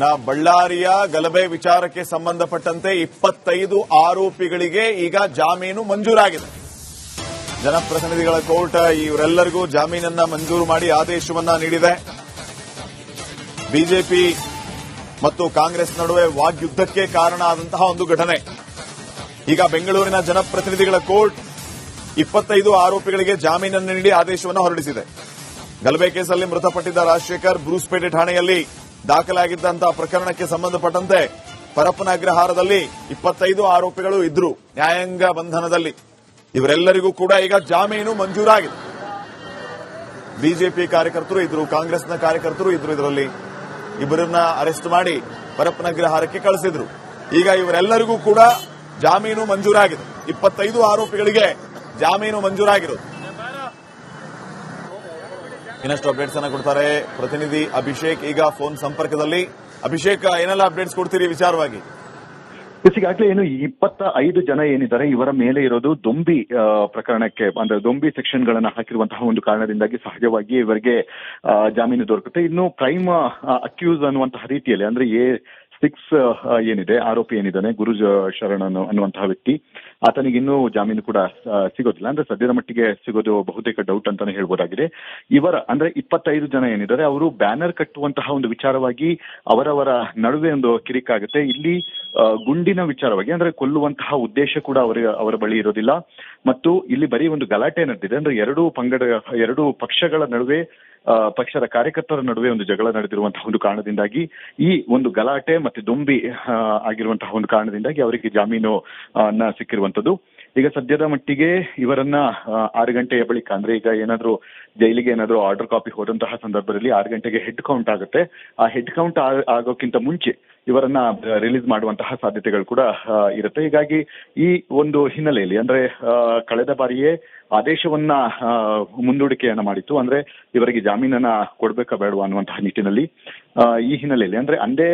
ನ ಬಳ್ಳಾರಿಯ ಗಲಭೆ ವಿಚಾರಕ್ಕೆ ಸಂಬಂಧಪಟ್ಟಂತೆ ಇಪ್ಪತ್ತೈದು ಆರೋಪಿಗಳಿಗೆ ಈಗ ಜಾಮೀನು ಮಂಜೂರಾಗಿದೆ. ಜನಪ್ರತಿನಿಧಿಗಳ ಕೋರ್ಟ್ ಇವರೆಲ್ಲರಿಗೂ ಜಾಮೀನನ್ನ ಮಂಜೂರು ಮಾಡಿ ಆದೇಶವನ್ನ ನೀಡಿದೆ. ಬಿಜೆಪಿ ಮತ್ತು ಕಾಂಗ್ರೆಸ್ ನಡುವೆ ವಾಗ್ಯುದ್ಧಕ್ಕೆ ಕಾರಣ ಆದಂತಹ ಒಂದು ಘಟನೆ. ಈಗ ಬೆಂಗಳೂರಿನ ಜನಪ್ರತಿನಿಧಿಗಳ ಕೋರ್ಟ್ ಇಪ್ಪತ್ತೈದು ಆರೋಪಿಗಳಿಗೆ ಜಾಮೀನನ್ನು ನೀಡಿ ಆದೇಶವನ್ನು ಹೊರಡಿಸಿದೆ. ಗಲಭೆ ಕೇಸಲ್ಲಿ ಮೃತಪಟ್ಟಿದ್ದ ರಾಜಶೇಖರ್ ಬ್ರೂಸ್ಪೇಟೆ ಠಾಣೆಯಲ್ಲಿ ದಾಖಲಾಗಿದ್ದಂತಹ ಪ್ರಕರಣಕ್ಕೆ ಸಂಬಂಧಪಟ್ಟಂತೆ ಪರಪ್ಪನ ಅಗ್ರಹಾರದಲ್ಲಿ ಇಪ್ಪತ್ತೈದು ಆರೋಪಿಗಳು ಇದ್ರು ನ್ಯಾಯಾಂಗ ಬಂಧನದಲ್ಲಿ. ಇವರೆಲ್ಲರಿಗೂ ಕೂಡ ಈಗ ಜಾಮೀನು ಮಂಜೂರಾಗಿದೆ. ಬಿಜೆಪಿ ಕಾರ್ಯಕರ್ತರು ಇದ್ರು, ಕಾಂಗ್ರೆಸ್ನ ಕಾರ್ಯಕರ್ತರು ಇದ್ರು ಇದರಲ್ಲಿ. ಇಬ್ಬರನ್ನ ಅರೆಸ್ಟ್ ಮಾಡಿ ಪರಪ್ಪನ ಅಗ್ರಹಾರಕ್ಕೆ ಕಳಿಸಿದ್ರು. ಈಗ ಇವರೆಲ್ಲರಿಗೂ ಕೂಡ ಜಾಮೀನು ಮಂಜೂರಾಗಿದೆ. ಇಪ್ಪತ್ತೈದು ಆರೋಪಿಗಳಿಗೆ ಜಾಮೀನು ಮಂಜೂರಾಗಿರೋದು. ಇನ್ನಷ್ಟು ಅಪ್ಡೇಟ್ಸ್ ಅನ್ನ ಕೊಡ್ತಾರೆ. ಪ್ರತಿನಿಧಿ ಅಭಿಷೇಕ್ ಈಗ ಫೋನ್ ಸಂಪರ್ಕದಲ್ಲಿ. ಅಭಿಷೇಕ್, ಏನೆಲ್ಲ ಅಪ್ಡೇಟ್ಸ್ ಕೊಡ್ತೀರಿ ವಿಚಾರವಾಗಿ? ಈಗಾಗಲೇ ಏನು ಇಪ್ಪತ್ತ ಐದು ಜನ ಏನಿದ್ದಾರೆ, ಇವರ ಮೇಲೆ ಇರೋದು ದೊಂಬಿ ಪ್ರಕರಣಕ್ಕೆ, ಅಂದ್ರೆ ದೊಂಬಿ ಸೆಕ್ಷನ್ ಗಳನ್ನ ಹಾಕಿರುವಂತಹ ಒಂದು ಕಾರಣದಿಂದಾಗಿ ಸಹಜವಾಗಿ ಇವರಿಗೆ ಜಾಮೀನು ದೊರಕುತ್ತೆ. ಇನ್ನು ಪ್ರೈಮ್ ಅಕ್ಯೂಸ್ ಅನ್ನುವಂತಹ ರೀತಿಯಲ್ಲಿ, ಅಂದ್ರೆ ಎ ಸಿಕ್ಸ್ ಏನಿದೆ, ಆರೋಪಿ ಏನಿದ್ದಾನೆ ಗುರು ಶರಣನು ಶರಣ್ ಅನ್ನುವಂತಹ ವ್ಯಕ್ತಿ. ಆತನಿಗೆ ಇನ್ನೂ ಜಾಮೀನು ಕೂಡ ಸಿಗೋದಿಲ್ಲ. ಅಂದ್ರೆ ಸದ್ಯದ ಮಟ್ಟಿಗೆ ಸಿಗೋದು ಬಹುತೇಕ ಡೌಟ್ ಅಂತಾನೆ ಹೇಳ್ಬೋದಾಗಿದೆ. ಇವರ, ಅಂದ್ರೆ ಇಪ್ಪತ್ತೈದು ಜನ ಏನಿದ್ದಾರೆ, ಅವರು ಬ್ಯಾನರ್ ಕಟ್ಟುವಂತಹ ಒಂದು ವಿಚಾರವಾಗಿ ಅವರವರ ನಡುವೆ ಒಂದು ಕಿರಿಕಾಗುತ್ತೆ ಇಲ್ಲಿ ಗುಂಡಿನ ವಿಚಾರವಾಗಿ, ಅಂದ್ರೆ ಕೊಲ್ಲುವಂತಹ ಉದ್ದೇಶ ಕೂಡ ಅವರ ಅವರ ಬಳಿ ಇರೋದಿಲ್ಲ. ಮತ್ತು ಇಲ್ಲಿ ಬರೀ ಒಂದು ಗಲಾಟೆ ನಡೆದಿದೆ. ಅಂದ್ರೆ ಎರಡು ಪಂಗಡ, ಎರಡು ಪಕ್ಷಗಳ ನಡುವೆ ಪಕ್ಷದ ಕಾರ್ಯಕರ್ತರ ನಡುವೆ ಒಂದು ಜಗಳ ನಡೆದಿರುವಂತಹ ಒಂದು ಕಾರಣದಿಂದಾಗಿ, ಈ ಒಂದು ಗಲಾಟೆ ಮತ್ತೆ ದುಂಬಿ ಆಗಿರುವಂತಹ ಒಂದು ಕಾರಣದಿಂದಾಗಿ ಅವರಿಗೆ ಜಾಮೀನು ಸಿಕ್ಕಿರುವಂತದ್ದು ಈಗ ಸದ್ಯದ ಮಟ್ಟಿಗೆ ಇವರನ್ನ ಆರು ಗಂಟೆಯ ಬಳಿಕ, ಅಂದ್ರೆ ಈಗ ಏನಾದ್ರೂ ಜೈಲಿಗೆ ಏನಾದ್ರೂ ಆರ್ಡರ್ ಕಾಪಿ ಹೋದಂತಹ ಸಂದರ್ಭದಲ್ಲಿ ಆರು ಗಂಟೆಗೆ ಹೆಡ್ ಕೌಂಟ್ ಆಗುತ್ತೆ. ಆ ಹೆಡ್ ಕೌಂಟ್ ಆಗೋಕ್ಕಿಂತ ಮುಂಚೆ ಇವರನ್ನ ರಿಲೀಸ್ ಮಾಡುವಂತಹ ಸಾಧ್ಯತೆಗಳು ಕೂಡ ಇರುತ್ತೆ. ಹೀಗಾಗಿ ಈ ಒಂದು ಹಿನ್ನೆಲೆಯಲ್ಲಿ, ಅಂದ್ರೆ ಕಳೆದ ಬಾರಿಯೇ ಆದೇಶವನ್ನ ಮುಂದೂಡಿಕೆಯನ್ನ ಮಾಡಿತ್ತು. ಅಂದ್ರೆ, ಇವರಿಗೆ ಜಾಮೀನನ್ನ ಕೊಡ್ಬೇಕಾ ಬೇಡವಾ ಅನ್ನುವಂತಹ ನಿಟ್ಟಿನಲ್ಲಿ ಈ ಹಿನ್ನೆಲೆಯಲ್ಲಿ ಅಂದ್ರೆ ಅಂದೇ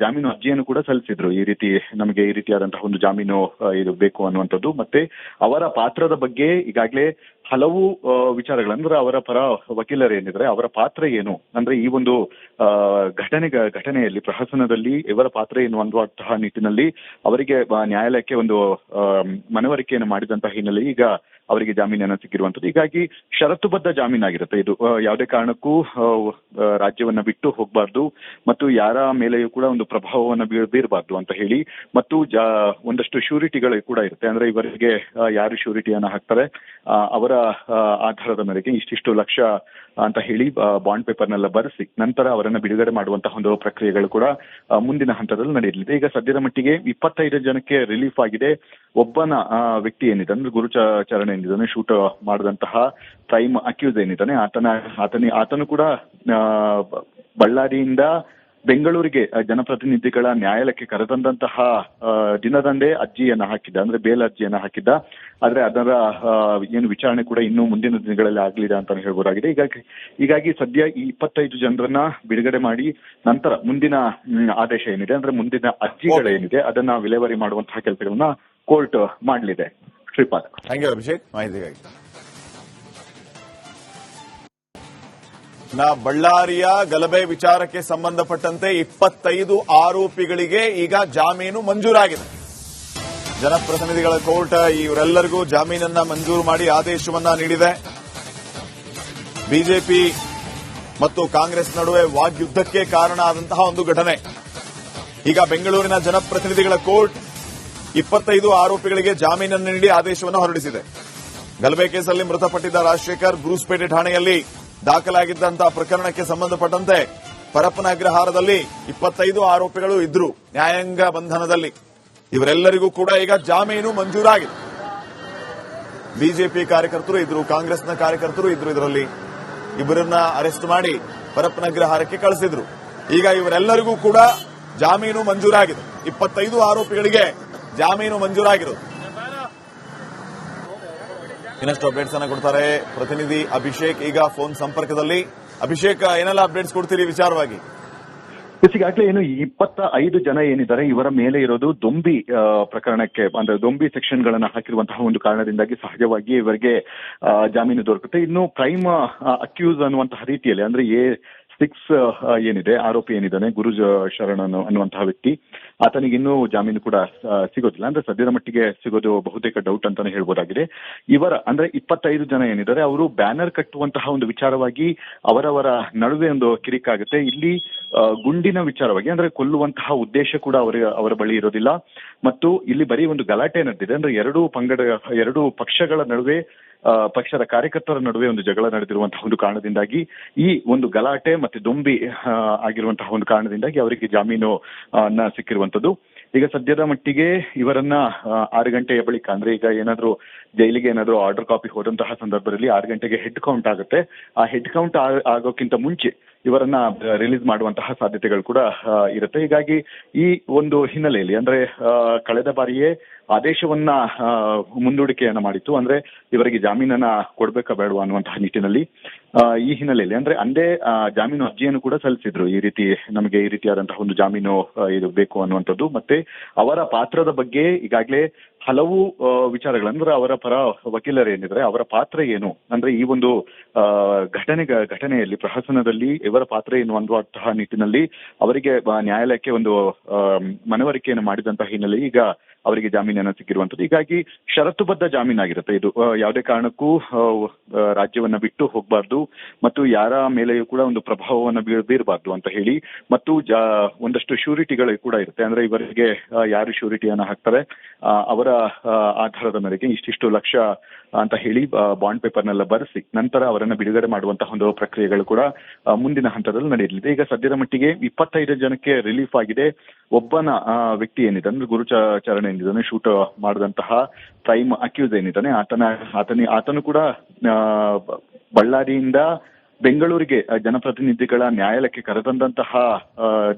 ಜಾಮೀನು ಅರ್ಜಿಯನ್ನು ಕೂಡ ಸಲ್ಲಿಸಿದ್ರು. ಈ ರೀತಿ ನಮಗೆ ಈ ರೀತಿಯಾದಂತಹ ಒಂದು ಜಾಮೀನು ಇದು ಬೇಕು ಅನ್ನುವಂಥದ್ದು. ಮತ್ತೆ ಅವರ ಪಾತ್ರದ ಬಗ್ಗೆ ಈಗಾಗಲೇ ಹಲವು ವಿಚಾರಗಳು. ಅಂದ್ರೆ ಅವರ ಪರ ವಕೀಲರು ಏನಿದ್ರೆ ಅವರ ಪಾತ್ರ ಏನು? ಅಂದ್ರೆ ಈ ಒಂದು ಘಟನೆ ಘಟನೆಯಲ್ಲಿ, ಪ್ರಹಸನದಲ್ಲಿ ಇವರ ಪಾತ್ರ ಏನು ಅನ್ನುವಂತಹ ನಿಟ್ಟಿನಲ್ಲಿ ಅವರಿಗೆ ನ್ಯಾಯಾಲಯಕ್ಕೆ ಒಂದು ಮನವರಿಕೆಯನ್ನು ಮಾಡಿದಂತಹ ಹಿನ್ನೆಲೆ ಈಗ ಅವರಿಗೆ ಜಾಮೀನನ್ನು ಸಿಕ್ಕಿರುವಂತದ್ದು ಹೀಗಾಗಿ ಷರತ್ತುಬದ್ಧ ಜಾಮೀನಾಗಿರುತ್ತೆ. ಇದು ಯಾವುದೇ ಕಾರಣಕ್ಕೂ ರಾಜ್ಯವನ್ನ ಬಿಟ್ಟು ಹೋಗಬಾರ್ದು ಮತ್ತು ಯಾರ ಮೇಲೆಯೂ ಕೂಡ ಒಂದು ಪ್ರಭಾವವನ್ನು ಬೀರ್ ಬೀರಬಾರ್ದು ಅಂತ ಹೇಳಿ ಮತ್ತು ಒಂದಷ್ಟು ಶ್ಯೂರಿಟಿಗಳು ಕೂಡ ಇರುತ್ತೆ. ಅಂದ್ರೆ ಇವರಿಗೆ ಯಾರು ಶ್ಯೂರಿಟಿಯನ್ನ ಹಾಕ್ತಾರೆ ಅವರ ಆಧಾರದ ಮೇರೆಗೆ ಇಷ್ಟಿಷ್ಟು ಲಕ್ಷ ಅಂತ ಹೇಳಿ ಬಾಂಡ್ ಪೇಪರ್ನೆಲ್ಲ ಬರೆಸಿ ನಂತರ ಅವರನ್ನ ಬಿಡುಗಡೆ ಮಾಡುವಂತಹ ಒಂದು ಪ್ರಕ್ರಿಯೆಗಳು ಕೂಡ ಮುಂದಿನ ಹಂತದಲ್ಲಿ ನಡೆಯಲಿದೆ. ಈಗ ಸದ್ಯದ ಮಟ್ಟಿಗೆ ಇಪ್ಪತ್ತೈದು ಜನಕ್ಕೆ ರಿಲೀಫ್ ಆಗಿದೆ. ಒಬ್ಬನ ವ್ಯಕ್ತಿ ಏನಿದೆ? ಅಂದ್ರೆ ಗುರು ಚ- ಚರಣ ಏನಿದ್ದಾನೆ ಶೂಟ್ ಮಾಡಿದಂತಹ ಪ್ರೈಮ್ ಅಕ್ಯೂಸ್ ಏನಿದ್ದಾನೆ, ಆತನ ಆತನ, ಆತನು ಕೂಡ ಬಳ್ಳಾರಿಯಿಂದ ಬೆಂಗಳೂರಿಗೆ ಜನಪ್ರತಿನಿಧಿಗಳ ನ್ಯಾಯಾಲಯಕ್ಕೆ ಕರೆತಂದಂತಹ ದಿನದಂದೇ ಅರ್ಜಿಯನ್ನ ಹಾಕಿದ್ದ, ಅಂದ್ರೆ ಬೇಲ್ ಅರ್ಜಿಯನ್ನ ಹಾಕಿದ್ದ. ಆದ್ರೆ ಅದರ ಏನು ವಿಚಾರಣೆ ಕೂಡ ಇನ್ನೂ ಮುಂದಿನ ದಿನಗಳಲ್ಲಿ ಆಗ್ಲಿದೆ ಅಂತಾನೆ ಹೇಳ್ಬೋದಾಗಿದೆ. ಹೀಗಾಗಿ ಹೀಗಾಗಿ ಸದ್ಯ ಈ ಇಪ್ಪತ್ತೈದು ಜನರನ್ನ ಬಿಡುಗಡೆ ಮಾಡಿ ನಂತರ ಮುಂದಿನ ಆದೇಶ ಏನಿದೆ, ಅಂದ್ರೆ ಮುಂದಿನ ಅರ್ಜಿಗಳೇನಿದೆ, ಅದನ್ನ ವಿಲೇವಾರಿ ಮಾಡುವಂತಹ ಕೆಲಸಗಳನ್ನ ಕೋರ್ಟ್ ಮಾಡಲಿದೆ. ಶ್ರೀಪಾದ್. ಥ್ಯಾಂಕ್ ಯು ಅಭಿಷೇಕ್ ಮಾಹಿತಿಗಾಗಿ ನ ಬಳ್ಳಾರಿಯ ಗಲಭೆ ವಿಚಾರಕ್ಕೆ ಸಂಬಂಧಪಟ್ಟಂತೆ ಇಪ್ಪತ್ತೈದು ಆರೋಪಿಗಳಿಗೆ ಈಗ ಜಾಮೀನು ಮಂಜೂರಾಗಿದೆ. ಜನಪ್ರತಿನಿಧಿಗಳ ಕೋರ್ಟ್ ಇವರೆಲ್ಲರಿಗೂ ಜಾಮೀನನ್ನ ಮಂಜೂರು ಮಾಡಿ ಆದೇಶವನ್ನ ನೀಡಿದೆ. ಬಿಜೆಪಿ ಮತ್ತು ಕಾಂಗ್ರೆಸ್ ನಡುವೆ ವಾಗ್ಯುದ್ಧಕ್ಕೆ ಕಾರಣ ಆದಂತಹ ಒಂದು ಘಟನೆ. ಈಗ ಬೆಂಗಳೂರಿನ ಜನಪ್ರತಿನಿಧಿಗಳ ಕೋರ್ಟ್ ಇಪ್ಪತ್ತೈದು ಆರೋಪಿಗಳಿಗೆ ಜಾಮೀನನ್ನು ನೀಡಿ ಆದೇಶವನ್ನು ಹೊರಡಿಸಿದೆ. ಗಲಭೆ ಕೇಸಲ್ಲಿ ಮೃತಪಟ್ಟಿದ್ದ ರಾಜಶೇಖರ್ ಬ್ರೂಸ್ಪೇಟೆ ಠಾಣೆಯಲ್ಲಿ ದಾಖಲಾಗಿದ್ದಂತಹ ಪ್ರಕರಣಕ್ಕೆ ಸಂಬಂಧಪಟ್ಟಂತೆ ಪರಪ್ಪನ ಅಗ್ರಹಾರದಲ್ಲಿ ಇಪ್ಪತ್ತೈದು ಆರೋಪಿಗಳು ಇದ್ರು ನ್ಯಾಯಾಂಗ ಬಂಧನದಲ್ಲಿ. ಇವರೆಲ್ಲರಿಗೂ ಕೂಡ ಈಗ ಜಾಮೀನು ಮಂಜೂರಾಗಿದೆ. ಬಿಜೆಪಿ ಕಾರ್ಯಕರ್ತರು ಇದ್ರು ಕಾಂಗ್ರೆಸ್ನ ಕಾರ್ಯಕರ್ತರು ಇದ್ರು ಇದರಲ್ಲಿ. ಇಬ್ಬರನ್ನ ಅರೆಸ್ಟ್ ಮಾಡಿ ಪರಪ್ಪನ ಅಗ್ರಹಾರಕ್ಕೆ ಕಳಿಸಿದ್ರು. ಈಗ ಇವರೆಲ್ಲರಿಗೂ ಕೂಡ ಜಾಮೀನು ಮಂಜೂರಾಗಿದೆ. ಇಪ್ಪತ್ತೈದು ಆರೋಪಿಗಳಿಗೆ ಜಾಮೀನು ಮಂಜೂರಾಗಿರೋದು ಇನ್ನಷ್ಟು ಅಪ್ಡೇಟ್ಸ್ ಅನ್ನ ಕೊಡ್ತಾರೆ ಪ್ರತಿನಿಧಿ ಅಭಿಷೇಕ್. ಈಗ ಫೋನ್ ಸಂಪರ್ಕದಲ್ಲಿ. ಅಭಿಷೇಕ್, ಏನೆಲ್ಲ ಅಪ್ಡೇಟ್ಸ್ ಕೊಡ್ತೀರಿ ವಿಚಾರವಾಗಿ? ಈಗಾಗಲೇ ಏನು ಇಪ್ಪತ್ತ ಐದು ಜನ ಏನಿದ್ದಾರೆ, ಇವರ ಮೇಲೆ ಇರೋದು ದೊಂಬಿ ಪ್ರಕರಣಕ್ಕೆ, ಅಂದ್ರೆ ದೊಂಬಿ ಸೆಕ್ಷನ್ ಗಳನ್ನ ಹಾಕಿರುವಂತಹ ಒಂದು ಕಾರಣದಿಂದಾಗಿ ಸಹಜವಾಗಿ ಇವರಿಗೆ ಜಾಮೀನು ದೊರಕುತ್ತೆ. ಇನ್ನು ಪ್ರೈಮ್ ಅಕ್ಯೂಸ್ ಅನ್ನುವಂತಹ ರೀತಿಯಲ್ಲಿ, ಅಂದ್ರೆ ಎ ಸಿಕ್ಸ್ ಏನಿದೆ, ಆರೋಪಿ ಏನಿದ್ದಾನೆ ಗುರು ಶರಣ ಅನ್ನೋ ಅನ್ನುವಂತಹ ವ್ಯಕ್ತಿ. ಆತನಿಗೆ ಇನ್ನೂ ಜಾಮೀನು ಕೂಡ ಸಿಗೋದಿಲ್ಲ. ಅಂದ್ರೆ ಸದ್ಯದ ಮಟ್ಟಿಗೆ ಸಿಗೋದು ಬಹುತೇಕ ಡೌಟ್ ಅಂತಾನೆ ಹೇಳ್ಬೋದಾಗಿದೆ. ಇವರ, ಅಂದ್ರೆ ಇಪ್ಪತ್ತೈದು ಜನ ಏನಿದ್ದಾರೆ, ಅವರು ಬ್ಯಾನರ್ ಕಟ್ಟುವಂತಹ ಒಂದು ವಿಚಾರವಾಗಿ ಅವರವರ ನಡುವೆ ಒಂದು ಕಿರಿಕಾಗುತ್ತೆ ಇಲ್ಲಿ ಗುಂಡಿನ ವಿಚಾರವಾಗಿ, ಅಂದ್ರೆ ಕೊಲ್ಲುವಂತಹ ಉದ್ದೇಶ ಕೂಡ ಅವರ ಅವರ ಬಳಿ ಇರೋದಿಲ್ಲ. ಮತ್ತು ಇಲ್ಲಿ ಬರೀ ಒಂದು ಗಲಾಟೆ ನಡೆದಿದೆ. ಅಂದ್ರೆ ಎರಡು ಪಂಗಡ, ಎರಡು ಪಕ್ಷಗಳ ನಡುವೆ ಪಕ್ಷದ ಕಾರ್ಯಕರ್ತರ ನಡುವೆ ಒಂದು ಜಗಳ ನಡೆದಿರುವಂತಹ ಒಂದು ಕಾರಣದಿಂದಾಗಿ, ಈ ಒಂದು ಗಲಾಟೆ ಮತ್ತೆ ದೊಂಬಿ ಆಗಿರುವಂತಹ ಒಂದು ಕಾರಣದಿಂದಾಗಿ ಅವರಿಗೆ ಜಾಮೀನು ಸಿಕ್ಕಿರುವಂತದ್ದು ಈಗ ಸದ್ಯದ ಮಟ್ಟಿಗೆ ಇವರನ್ನ ಆರು ಗಂಟೆಯ ಬಳಿಕ, ಅಂದ್ರೆ ಈಗ ಏನಾದ್ರೂ ಜೈಲಿಗೆ ಏನಾದ್ರೂ ಆರ್ಡರ್ ಕಾಪಿ ಹೋದಂತಹ ಸಂದರ್ಭದಲ್ಲಿ ಆರು ಗಂಟೆಗೆ ಹೆಡ್ ಕೌಂಟ್ ಆಗುತ್ತೆ. ಆ ಹೆಡ್ ಕೌಂಟ್ ಆಗೋಕ್ಕಿಂತ ಮುಂಚೆ ಇವರನ್ನ ರಿಲೀಸ್ ಮಾಡುವಂತಹ ಸಾಧ್ಯತೆಗಳು ಕೂಡ ಇರುತ್ತೆ. ಹೀಗಾಗಿ ಈ ಒಂದು ಹಿನ್ನೆಲೆಯಲ್ಲಿ, ಅಂದ್ರೆ ಕಳೆದ ಬಾರಿಯೇ ಆದೇಶವನ್ನ ಮುಂದೂಡಿಕೆಯನ್ನ ಮಾಡಿತ್ತು. ಅಂದ್ರೆ, ಇವರಿಗೆ ಜಾಮೀನನ್ನ ಕೊಡ್ಬೇಕಾ ಬೇಡವಾ ಅನ್ನುವಂತಹ ನಿಟ್ಟಿನಲ್ಲಿ ಈ ಹಿನ್ನೆಲೆಯಲ್ಲಿ. ಅಂದ್ರೆ, ಅಂದೇ ಜಾಮೀನು ಅರ್ಜಿಯನ್ನು ಕೂಡ ಸಲ್ಲಿಸಿದ್ರು. ಈ ರೀತಿ ನಮಗೆ ಈ ರೀತಿಯಾದಂತಹ ಒಂದು ಜಾಮೀನು ಇದು ಬೇಕು ಅನ್ನುವಂಥದ್ದು. ಮತ್ತೆ ಅವರ ಪಾತ್ರದ ಬಗ್ಗೆ ಈಗಾಗಲೇ ಹಲವು ವಿಚಾರಗಳು. ಅಂದ್ರೆ ಅವರ ಪರ ವಕೀಲರು ಏನಿದ್ರೆ ಅವರ ಪಾತ್ರ ಏನು? ಅಂದ್ರೆ ಈ ಒಂದು ಘಟನೆ, ಘಟನೆಯಲ್ಲಿ, ಪ್ರಹಸನದಲ್ಲಿ ಇವರ ಪಾತ್ರ ಏನು ಅನ್ನುವಂತಹ ನಿಟ್ಟಿನಲ್ಲಿ ಅವರಿಗೆ ನ್ಯಾಯಾಲಯಕ್ಕೆ ಒಂದು ಮನವರಿಕೆಯನ್ನು ಮಾಡಿದಂತಹ ಹಿನ್ನೆಲೆ ಈಗ ಅವರಿಗೆ ಜಾಮೀನನ್ನು ಸಿಕ್ಕಿರುವಂತದ್ದು ಹೀಗಾಗಿ ಷರತ್ತುಬದ್ಧ ಜಾಮೀನಾಗಿರುತ್ತೆ ಇದು ಯಾವುದೇ ಕಾರಣಕ್ಕೂ ರಾಜ್ಯವನ್ನ ಬಿಟ್ಟು ಹೋಗಬಾರ್ದು ಮತ್ತು ಯಾರ ಮೇಲೆಯೂ ಕೂಡ ಒಂದು ಪ್ರಭಾವವನ್ನು ಬೀರ್ ಬೀರಬಾರ್ದು ಅಂತ ಹೇಳಿ. ಮತ್ತು ಒಂದಷ್ಟು ಶ್ಯೂರಿಟಿಗಳು ಕೂಡ ಇರುತ್ತೆ. ಅಂದ್ರೆ ಇವರಿಗೆ ಯಾರು ಶ್ಯೂರಿಟಿಯನ್ನ ಹಾಕ್ತಾರೆ ಅವರ ಆಧಾರದ ಮೇರೆಗೆ ಇಷ್ಟಿಷ್ಟು ಲಕ್ಷ ಅಂತ ಹೇಳಿ ಬಾಂಡ್ ಪೇಪರ್ನೆಲ್ಲ ಬರೆಸಿ, ನಂತರ ಅವರನ್ನು ಬಿಡುಗಡೆ ಮಾಡುವಂತಹ ಒಂದು ಪ್ರಕ್ರಿಯೆಗಳು ಕೂಡ ಮುಂದಿನ ಹಂತದಲ್ಲಿ ನಡೆಯಲಿದೆ. ಈಗ ಸದ್ಯದ ಮಟ್ಟಿಗೆ ಇಪ್ಪತ್ತೈದು ಜನಕ್ಕೆ ರಿಲೀಫ್ ಆಗಿದೆ. ಒಬ್ಬನ ವ್ಯಕ್ತಿ ಏನಿದೆ ಅಂದ್ರೆ ಗುರುಚಾರಣೆ ಏನಿದ್ದಾನೆ? ಶೂಟ್ ಮಾಡಿದಂತಹ ಪ್ರೈಮ್ ಅಕ್ಯೂಸ್ ಏನಿದ್ದಾನೆ? ಆತನ ಆತನ, ಆತನು ಕೂಡ ಬಳ್ಳಾರಿಯಿಂದ ಬೆಂಗಳೂರಿಗೆ ಜನಪ್ರತಿನಿಧಿಗಳ ನ್ಯಾಯಾಲಯಕ್ಕೆ ಕರೆತಂದಂತಹ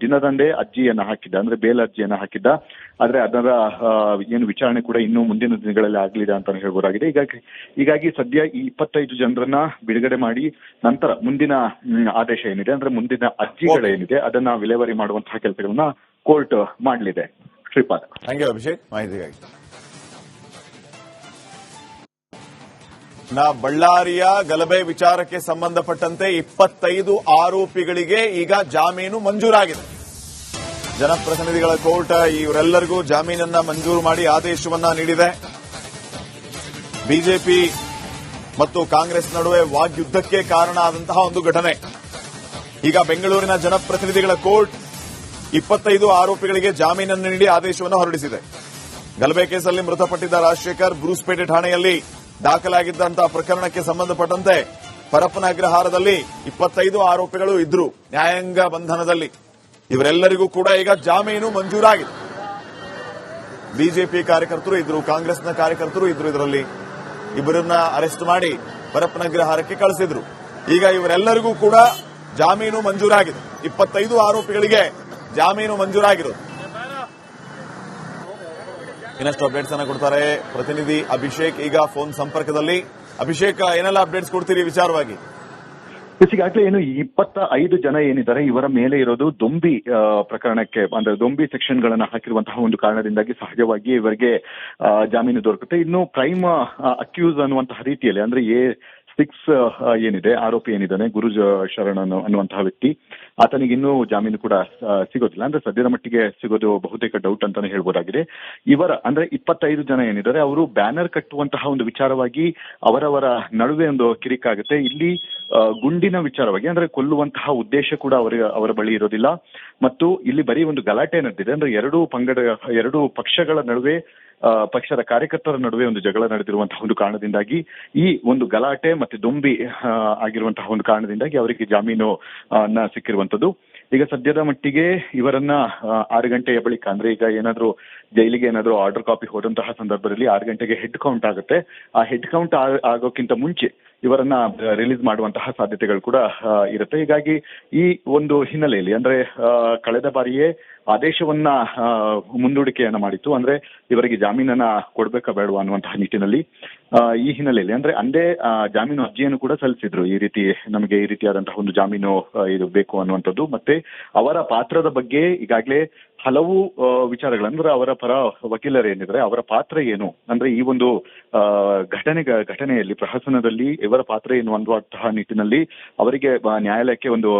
ದಿನದಂದೇ ಅರ್ಜಿಯನ್ನು ಹಾಕಿದ್ದ ಅಂದ್ರೆ ಬೇಲ್ ಅರ್ಜಿಯನ್ನು ಹಾಕಿದ್ದ. ಆದ್ರೆ ಅದರ ಏನು ವಿಚಾರಣೆ ಕೂಡ ಇನ್ನೂ ಮುಂದಿನ ದಿನಗಳಲ್ಲಿ ಆಗಲಿದೆ ಅಂತ ಹೇಳ್ಬೋದಾಗಿದೆ. ಹೀಗಾಗಿ ಹೀಗಾಗಿ ಸದ್ಯ ಈ ಇಪ್ಪತ್ತೈದು ಜನರನ್ನ ಬಿಡುಗಡೆ ಮಾಡಿ ನಂತರ ಮುಂದಿನ ಆದೇಶ ಏನಿದೆ ಅಂದ್ರೆ ಮುಂದಿನ ಅರ್ಜಿಗಳೇನಿದೆ ಅದನ್ನ ವಿಲೇವಾರಿ ಮಾಡುವಂತಹ ಕೆಲಸಗಳನ್ನ ಕೋರ್ಟ್ ಮಾಡಲಿದೆ. ಶ್ರೀಪಾದ್. Thank you Abhishek. ಮಾಹಿತಿಗಾಗಿ ನಾ ಬಳ್ಳಾರಿಯ ಗಲಭೆ ವಿಚಾರಕ್ಕೆ ಸಂಬಂಧಪಟ್ಟಂತೆ ಇಪ್ಪತ್ತೈದು ಆರೋಪಿಗಳಿಗೆ ಈಗ ಜಾಮೀನು ಮಂಜೂರಾಗಿದೆ. ಜನಪ್ರತಿನಿಧಿಗಳ ಕೋರ್ಟ್ ಇವರೆಲ್ಲರಿಗೂ ಜಾಮೀನನ್ನ ಮಂಜೂರು ಮಾಡಿ ಆದೇಶವನ್ನ ನೀಡಿದೆ. ಬಿಜೆಪಿ ಮತ್ತು ಕಾಂಗ್ರೆಸ್ ನಡುವೆ ವಾಗ್ಯುದ್ಧಕ್ಕೆ ಕಾರಣ ಆದಂತಹ ಒಂದು ಘಟನೆ. ಈಗ ಬೆಂಗಳೂರಿನ ಜನಪ್ರತಿನಿಧಿಗಳ ಕೋರ್ಟ್ ಇಪ್ಪತ್ತೈದು ಆರೋಪಿಗಳಿಗೆ ಜಾಮೀನನ್ನು ನೀಡಿ ಆದೇಶವನ್ನು ಹೊರಡಿಸಿದೆ. ಗಲಭೆ ಕೇಸಲ್ಲಿ ಮೃತಪಟ್ಟಿದ್ದ ರಾಜಶೇಖರ್ ಬ್ರೂಸ್ಪೇಟೆ ಠಾಣೆಯಲ್ಲಿ ದಾಖಲಾಗಿದ್ದಂತಹ ಪ್ರಕರಣಕ್ಕೆ ಸಂಬಂಧಪಟ್ಟಂತೆ ಪರಪ್ಪನ ಅಗ್ರಹಾರದಲ್ಲಿ ಇಪ್ಪತ್ತೈದು ಆರೋಪಿಗಳು ಇದ್ರು ನ್ಯಾಯಾಂಗ ಬಂಧನದಲ್ಲಿ. ಇವರೆಲ್ಲರಿಗೂ ಕೂಡ ಈಗ ಜಾಮೀನು ಮಂಜೂರಾಗಿದೆ. ಬಿಜೆಪಿ ಕಾರ್ಯಕರ್ತರು ಇದ್ರು, ಕಾಂಗ್ರೆಸ್ನ ಕಾರ್ಯಕರ್ತರು ಇದ್ರು ಇದರಲ್ಲಿ. ಇಬ್ಬರನ್ನ ಅರೆಸ್ಟ್ ಮಾಡಿ ಪರಪ್ಪನ ಅಗ್ರಹಾರಕ್ಕೆ ಕಳಿಸಿದ್ರು. ಈಗ ಇವರೆಲ್ಲರಿಗೂ ಕೂಡ ಜಾಮೀನು ಮಂಜೂರಾಗಿದೆ. ಇಪ್ಪತ್ತೈದು ಆರೋಪಿಗಳಿಗೆ ಜಾಮೀನು ಮಂಜೂರಾಗಿರೋದು. ಇನ್ನಷ್ಟು ಅಪ್ಡೇಟ್ಸ್ ಅನ್ನ ಕೊಡ್ತಾರೆ ಪ್ರತಿನಿಧಿ ಅಭಿಷೇಕ್. ಈಗ ಫೋನ್ ಸಂಪರ್ಕದಲ್ಲಿ. ಅಭಿಷೇಕ್, ಏನೆಲ್ಲ ಅಪ್ಡೇಟ್ಸ್ ಕೊಡ್ತೀರಿ ವಿಚಾರವಾಗಿ? ಈಗಾಗಲೇ ಏನು ಇಪ್ಪತ್ತ ಐದು ಜನ ಏನಿದ್ದಾರೆ, ಇವರ ಮೇಲೆ ಇರೋದು ದೊಂಬಿ ಪ್ರಕರಣಕ್ಕೆ, ಅಂದ್ರೆ ದೊಂಬಿ ಸೆಕ್ಷನ್ ಗಳನ್ನ ಹಾಕಿರುವಂತಹ ಒಂದು ಕಾರಣದಿಂದಾಗಿ ಸಹಜವಾಗಿ ಇವರಿಗೆ ಜಾಮೀನು ದೊರಕುತ್ತೆ. ಇನ್ನು ಪ್ರೈಮ್ ಅಕ್ಯೂಸ್ ಅನ್ನುವಂತಹ ರೀತಿಯಲ್ಲಿ, ಅಂದ್ರೆ ಎ ಸಿಕ್ಸ್ ಏನಿದೆ, ಆರೋಪಿ ಏನಿದ್ದಾನೆ ಗುರು ಶರಣ್ ಅನ್ನೋ, ಅನ್ನುವಂತಹ ವ್ಯಕ್ತಿ. ಆತನಿಗೆ ಇನ್ನೂ ಜಾಮೀನು ಕೂಡ ಸಿಗೋದಿಲ್ಲ. ಅಂದ್ರೆ ಸದ್ಯದ ಮಟ್ಟಿಗೆ ಸಿಗೋದು ಬಹುತೇಕ ಡೌಟ್ ಅಂತಾನೆ ಹೇಳ್ಬೋದಾಗಿದೆ. ಇವರ, ಅಂದ್ರೆ ಇಪ್ಪತ್ತೈದು ಜನ ಏನಿದ್ದಾರೆ, ಅವರು ಬ್ಯಾನರ್ ಕಟ್ಟುವಂತಹ ಒಂದು ವಿಚಾರವಾಗಿ ಅವರವರ ನಡುವೆ ಒಂದು ಕಿರಿಕಾಗುತ್ತೆ ಇಲ್ಲಿ ಗುಂಡಿನ ವಿಚಾರವಾಗಿ, ಅಂದ್ರೆ ಕೊಲ್ಲುವಂತಹ ಉದ್ದೇಶ ಕೂಡ ಅವರಿಗೆ ಅವರ ಬಳಿ ಇರೋದಿಲ್ಲ. ಮತ್ತು ಇಲ್ಲಿ ಬರೀ ಒಂದು ಗಲಾಟೆ ನಡೆದಿದೆ. ಅಂದ್ರೆ ಎರಡು ಪಂಗಡ, ಎರಡು ಪಕ್ಷಗಳ ನಡುವೆ ಪಕ್ಷದ ಕಾರ್ಯಕರ್ತರ ನಡುವೆ ಒಂದು ಜಗಳ ನಡೆದಿರುವಂತಹ ಒಂದು ಕಾರಣದಿಂದಾಗಿ, ಈ ಒಂದು ಗಲಾಟೆ ಮತ್ತೆ ದೊಂಬಿ ಆಗಿರುವಂತಹ ಒಂದು ಕಾರಣದಿಂದಾಗಿ ಅವರಿಗೆ ಜಾಮೀನು ಸಿಕ್ಕಿರುವಂತದ್ದು ಈಗ ಸದ್ಯದ ಮಟ್ಟಿಗೆ ಇವರನ್ನ ಆರು ಗಂಟೆಯ ಬಳಿಕ, ಅಂದ್ರೆ ಈಗ ಏನಾದ್ರೂ ಜೈಲಿಗೆ ಏನಾದ್ರೂ ಆರ್ಡರ್ ಕಾಪಿ ಹೋದಂತಹ ಸಂದರ್ಭದಲ್ಲಿ ಆರು ಗಂಟೆಗೆ ಹೆಡ್ ಕೌಂಟ್ ಆಗುತ್ತೆ. ಆ ಹೆಡ್ ಕೌಂಟ್ ಆಗೋಕ್ಕಿಂತ ಮುಂಚೆ ಇವರನ್ನ ರಿಲೀಸ್ ಮಾಡುವಂತಹ ಸಾಧ್ಯತೆಗಳು ಕೂಡ ಇರುತ್ತೆ. ಹೀಗಾಗಿ ಈ ಒಂದು ಹಿನ್ನೆಲೆಯಲ್ಲಿ, ಅಂದ್ರೆ ಕಳೆದ ಬಾರಿಯೇ ಆದೇಶವನ್ನ ಮುಂದೂಡಿಕೆಯನ್ನ ಮಾಡಿತ್ತು. ಅಂದ್ರೆ ಇವರಿಗೆ ಜಾಮೀನನ್ನ ಕೊಡ್ಬೇಕಾ ಬೇಡವಾ ಅನ್ನುವಂತಹ ನಿಟ್ಟಿನಲ್ಲಿ ಈ ಹಿನ್ನೆಲೆಯಲ್ಲಿ. ಅಂದ್ರೆ ಅಂದೇ ಜಾಮೀನು ಅರ್ಜಿಯನ್ನು ಕೂಡ ಸಲ್ಲಿಸಿದ್ರು. ಈ ರೀತಿ ನಮಗೆ ಈ ರೀತಿಯಾದಂತಹ ಒಂದು ಜಾಮೀನು ಇದು ಬೇಕು ಅನ್ನುವಂಥದ್ದು. ಮತ್ತೆ ಅವರ ಪಾತ್ರದ ಬಗ್ಗೆ ಈಗಾಗಲೇ ಹಲವು ವಿಚಾರಗಳು ವಿಚಾರಗಳಂದ್ರೆ ಅವರ ಪರ ವಕೀಲರು ಏನಿದ್ರೆ ಅವರ ಪಾತ್ರ ಏನು? ಅಂದ್ರೆ ಈ ಒಂದು ಘಟನೆ ಘಟನೆಯಲ್ಲಿ, ಪ್ರಹಸನದಲ್ಲಿ ಇವರ ಪಾತ್ರ ಏನು ಅನ್ನುವಂತಹ ನಿಟ್ಟಿನಲ್ಲಿ ಅವರಿಗೆ ನ್ಯಾಯಾಲಯಕ್ಕೆ ಒಂದು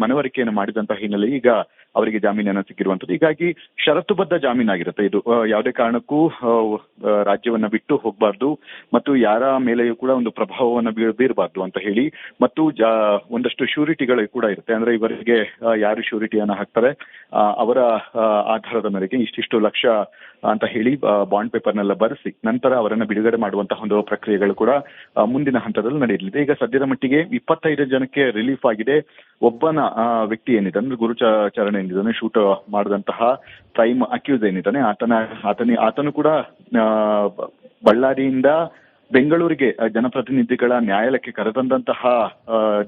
ಮನವರಿಕೆಯನ್ನು ಮಾಡಿದಂತಹ ಹಿನ್ನೆಲೆ ಈಗ ಅವರಿಗೆ ಜಾಮೀನನ್ನು ಸಿಕ್ಕಿರುವಂತದ್ದು ಹೀಗಾಗಿ ಷರತ್ತುಬದ್ಧ ಜಾಮೀನಾಗಿರುತ್ತೆ. ಇದು ಯಾವುದೇ ಕಾರಣಕ್ಕೂ ರಾಜ್ಯವನ್ನ ಬಿಟ್ಟು ಹೋಗಬಾರ್ದು ಮತ್ತು ಯಾರ ಮೇಲೆಯೂ ಕೂಡ ಒಂದು ಪ್ರಭಾವವನ್ನು ಬೀರ್ ಬೀರಬಾರ್ದು ಅಂತ ಹೇಳಿ ಮತ್ತು ಒಂದಷ್ಟು ಶ್ಯೂರಿಟಿಗಳು ಕೂಡ ಇರುತ್ತೆ. ಅಂದ್ರೆ ಇವರಿಗೆ ಯಾರು ಶ್ಯೂರಿಟಿಯನ್ನು ಹಾಕ್ತಾರೆ ಅವರ ಆಧಾರದ ಮೇರೆಗೆ ಇಷ್ಟಿಷ್ಟು ಲಕ್ಷ ಅಂತ ಹೇಳಿ ಬಾಂಡ್ ಪೇಪರ್ನೆಲ್ಲ ಬರೆಸಿ ನಂತರ ಅವರನ್ನು ಬಿಡುಗಡೆ ಮಾಡುವಂತಹ ಒಂದು ಪ್ರಕ್ರಿಯೆಗಳು ಕೂಡ ಮುಂದಿನ ಹಂತದಲ್ಲಿ ನಡೆಯಲಿದೆ. ಈಗ ಸದ್ಯದ ಮಟ್ಟಿಗೆ ಇಪ್ಪತ್ತೈದು ಜನಕ್ಕೆ ರಿಲೀಫ್ ಆಗಿದೆ. ಒಬ್ಬನ ವ್ಯಕ್ತಿ ಏನಿದೆ? ಅಂದ್ರೆ ಗುರುಚರಣ ಏನಿದ್ದಾನೆ ಶೂಟ್ ಮಾಡಿದಂತಹ ಪ್ರೈಮ್ ಅಕ್ಯೂಸ್ ಏನಿದ್ದಾನೆ ಆತನ ಆತನ, ಆತನು ಕೂಡ ಬಳ್ಳಾರಿಯಿಂದ ಬೆಂಗಳೂರಿಗೆ ಜನಪ್ರತಿನಿಧಿಗಳ ನ್ಯಾಯಾಲಯಕ್ಕೆ ಕರೆತಂದಂತಹ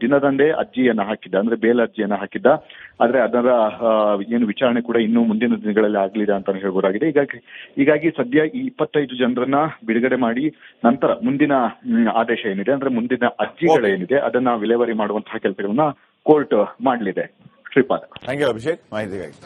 ದಿನದಂದೇ ಅರ್ಜಿಯನ್ನ ಹಾಕಿದ್ದ, ಅಂದ್ರೆ ಬೇಲ್ ಅರ್ಜಿಯನ್ನ ಹಾಕಿದ್ದ. ಆದ್ರೆ ಅದರ ಏನು ವಿಚಾರಣೆ ಕೂಡ ಇನ್ನು ಮುಂದಿನ ದಿನಗಳಲ್ಲಿ ಆಗಲಿದೆ ಅಂತ ಹೇಳ್ಬೋದಾಗಿದೆ. ಹೀಗಾಗಿ ಹೀಗಾಗಿ ಸದ್ಯ ಈ ಇಪ್ಪತ್ತೈದು ಜನರನ್ನ ಬಿಡುಗಡೆ ಮಾಡಿ ನಂತರ ಮುಂದಿನ ಆದೇಶ ಏನಿದೆ, ಅಂದ್ರೆ ಮುಂದಿನ ಅರ್ಜಿಗಳೇನಿದೆ, ಅದನ್ನ ವಿಲೇವಾರಿ ಮಾಡುವಂತಹ ಕೆಲಸಗಳನ್ನ ಕೋರ್ಟ್ ಮಾಡಲಿದೆ. ಶ್ರೀಪಾದ್ ಥ್ಯಾಂಕ್ ಯು ಅಭಿಷೇಕ್ ಮಾಹಿತಿಗಾಗಿ